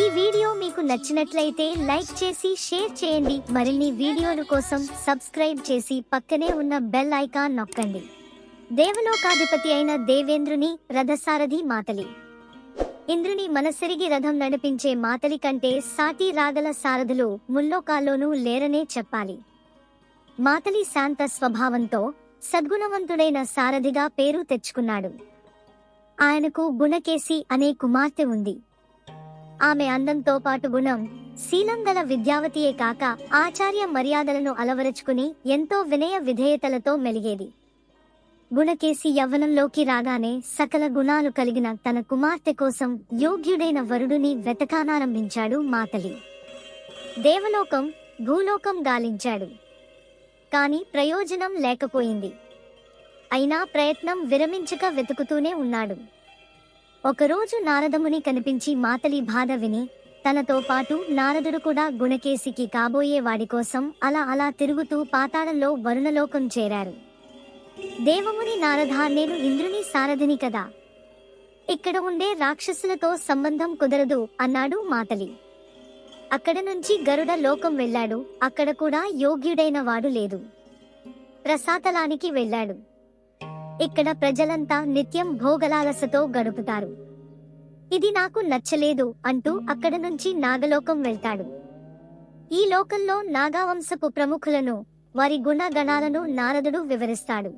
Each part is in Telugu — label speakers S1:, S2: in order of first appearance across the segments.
S1: ఈ వీడియో మీకు నచ్చినట్లయితే లైక్ చేసి షేర్ చేయండి. మరిన్ని వీడియోల కోసం సబ్స్క్రైబ్ చేసి పక్కనే ఉన్న బెల్ ఐకాన్ నొక్కండి. దేవలోకాధిపతి అయిన దేవేంద్రుని రథసారథి మాతలి. ఇంద్రుని మనసెరిగి రథం నడిపించే మాతలి కంటే సాటి రాగల సారథులు ముల్లోకాల్లోనూ లేరనే చెప్పాలి. మాతలి శాంత స్వభావంతో సద్గుణవంతుడైన సారథిగా పేరు తెచ్చుకున్నాడు. ఆయనకు గుణకేసి అనే కుమార్తె ఉంది. ఆమె అందంతో పాటు గుణం. శీలం గల విద్యావతియే కాక ఆచార్య మర్యాదలను అలవరుచుకుని ఎంతో వినయ విధేయతలతో మెలిగేది. గుణకేసి యవ్వనంలోకి రాగానే సకల గుణాలు కలిగిన తన కుమార్తె కోసం యోగ్యుడైన వరుడుని వెతకానారంభించాడు మాతలి. దేవలోకం భూలోకం గాలించాడు. కాని ప్రయోజనం లేకపోయింది. అయినా ప్రయత్నం విరమించక వెతుకుతూనే ఉన్నాడు. ఒకరోజు నారదముని కనిపించి మాతలి బాధ విని తనతో పాటు నారదుడు కూడా గుణకేసికి కాబోయే వాడి కోసం అలా అలా తిరుగుతూ పాతాళంలో వరుణలోకం చేరారు. దేవముని నారద నేను ఇంద్రుని సారథిని కదా. ఇక్కడ ఉండే రాక్షసులతో సంబంధం కుదరదు అన్నాడు మాతలి. అక్కడ నుంచి గరుడ లోకం వెళ్ళాడు అక్కడ కూడా యోగ్యుడైన వాడు లేదు. ప్రసాతలానికి వెళ్ళాడు. ఇక్కడ ప్రజలంతా నిత్యం భోగలాలసతో గడుపుతారు. ఇది నాకు నచ్చలేదు అంటూ అక్కడ నుంచి నాగలోకం వెళ్తాడు. ఈ లోకంలో నాగావంశపు ప్రముఖులను వారి గుణగణాలను నారదుడు వివరిస్తాడు.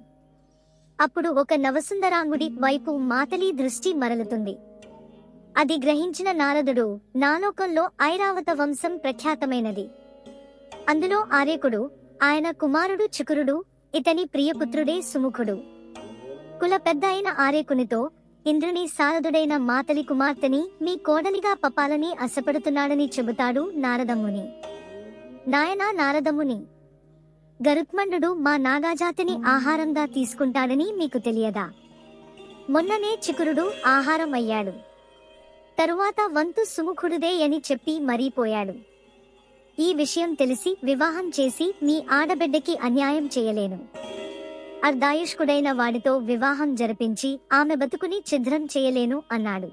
S1: అప్పుడు ఒక నవసుందరాంగుడి వైపు మాతలి దృష్టి మరలుతుంది. అది గ్రహించిన నారదుడు నాలోకంలో ఐరావత వంశం ప్రఖ్యాతమైనది. అందులో ఆర్యకుడు ఆయన కుమారుడు చుకురుడు ఇతని ప్రియపుత్రుడే సుముఖుడు. కుల పెద్ద అయిన ఆరేకునితో ఇంద్రుని సారథుడైన మాతలి కుమార్తెని మీ కోడలిగా పపాలని అసపడుతున్నాడని చెబుతాడు నారదముని. నాయనా నారదముని గరుత్మండు మా నాగాజాతిని ఆహారంగా తీసుకుంటాడని మీకు తెలియదా? మొన్ననే చికురుడు ఆహారం అయ్యాడు తరువాత వంతు సుముఖుడుదే అని చెప్పి మరీపోయాడు ఈ విషయం తెలిసి వివాహం చేసి మీ ఆడబిడ్డకి అన్యాయం చేయలేను. అర్ధాయుష్కుడైన వాడితో వివాహం జరిపించి ఆమె బతుకుని ఛిద్రం చేయలేను అన్నాడు.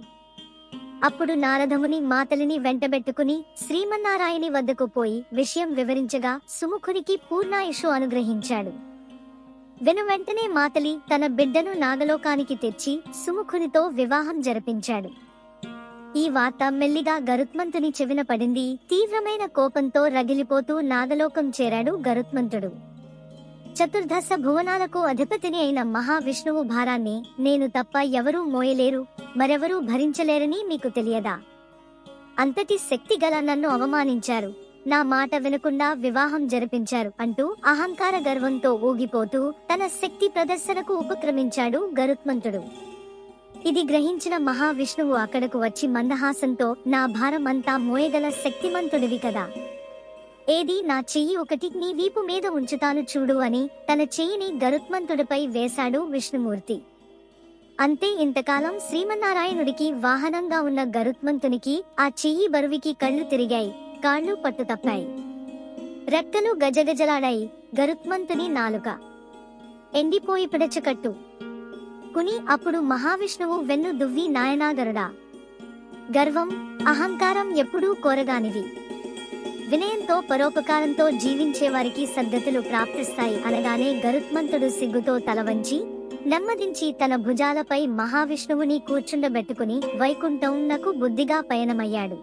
S1: అప్పుడు నారదముని మాతలిని వెంటబెట్టుకుని శ్రీమన్నారాయణి వద్దకు పోయి విషయం వివరించగా సుముఖునికి పూర్ణాయుషు అనుగ్రహించాడు. వెను వెంటనే మాతలి తన బిడ్డను నాగలోకానికి తెచ్చి సుముఖునితో వివాహం జరిపించాడు. ఈ వార్త మెల్లిగా గరుత్మంతుని చెవిన పడింది తీవ్రమైన కోపంతో రగిలిపోతూ నాగలోకం చేరాడు గరుత్మంతుడు. చతుర్దశ భువనాలకు అధిపతిని అయిన మహావిష్ణువు భారాన్ని నేను తప్ప ఎవరూ మోయలేరు మరెవరూ భరించలేరని మీకు తెలియదా? అంతటి శక్తి గల నన్ను అవమానించారు. నా మాట వినకుండా వివాహం జరిపించారు అంటూ అహంకార గర్వంతో ఊగిపోతూ తన శక్తి ప్రదర్శనకు ఉపక్రమించాడు గరుత్మంతుడు. ఇది గ్రహించిన మహావిష్ణువు అక్కడకు వచ్చి మందహాసంతో నా భారం అంతా మోయగల శక్తిమంతుడివి కదా. ఏది? నా చెయ్యి ఒకటి నీ వీపు మీద ఉంచుతాను చూడు అని తన చెయ్యిని గరుత్మంతుడిపై వేశాడు విష్ణుమూర్తి. అంతే ఇంతకాలం శ్రీమన్నారాయణుడికి వాహనంగా ఉన్న గరుత్మంతునికి ఆ చెయ్యి బరువికి కళ్ళు తిరిగాయి కాళ్ళు పట్టు తప్పాయి. రెక్కలు గజగజలాడాయి గరుత్మంతుని నాలుక. ఎండిపోయి పిడచకట్టు. కుని అప్పుడు మహావిష్ణువు వెన్ను దువ్వి నాయనాగరుడా! గర్వం అహంకారం ఎప్పుడూ కోరగానివి. వినయంతో పరోపకారంతో జీవించే వారికి సద్గతులు ప్రాప్తిస్తాయి అనగానే గరుత్మంతుడు సిగ్గుతో తలవంచి నెమ్మదించి తన భుజాలపై మహావిష్ణువుని కూర్చుండబెట్టుకుని వైకుంఠం నకు బుద్ధిగా పయనమయ్యాడు.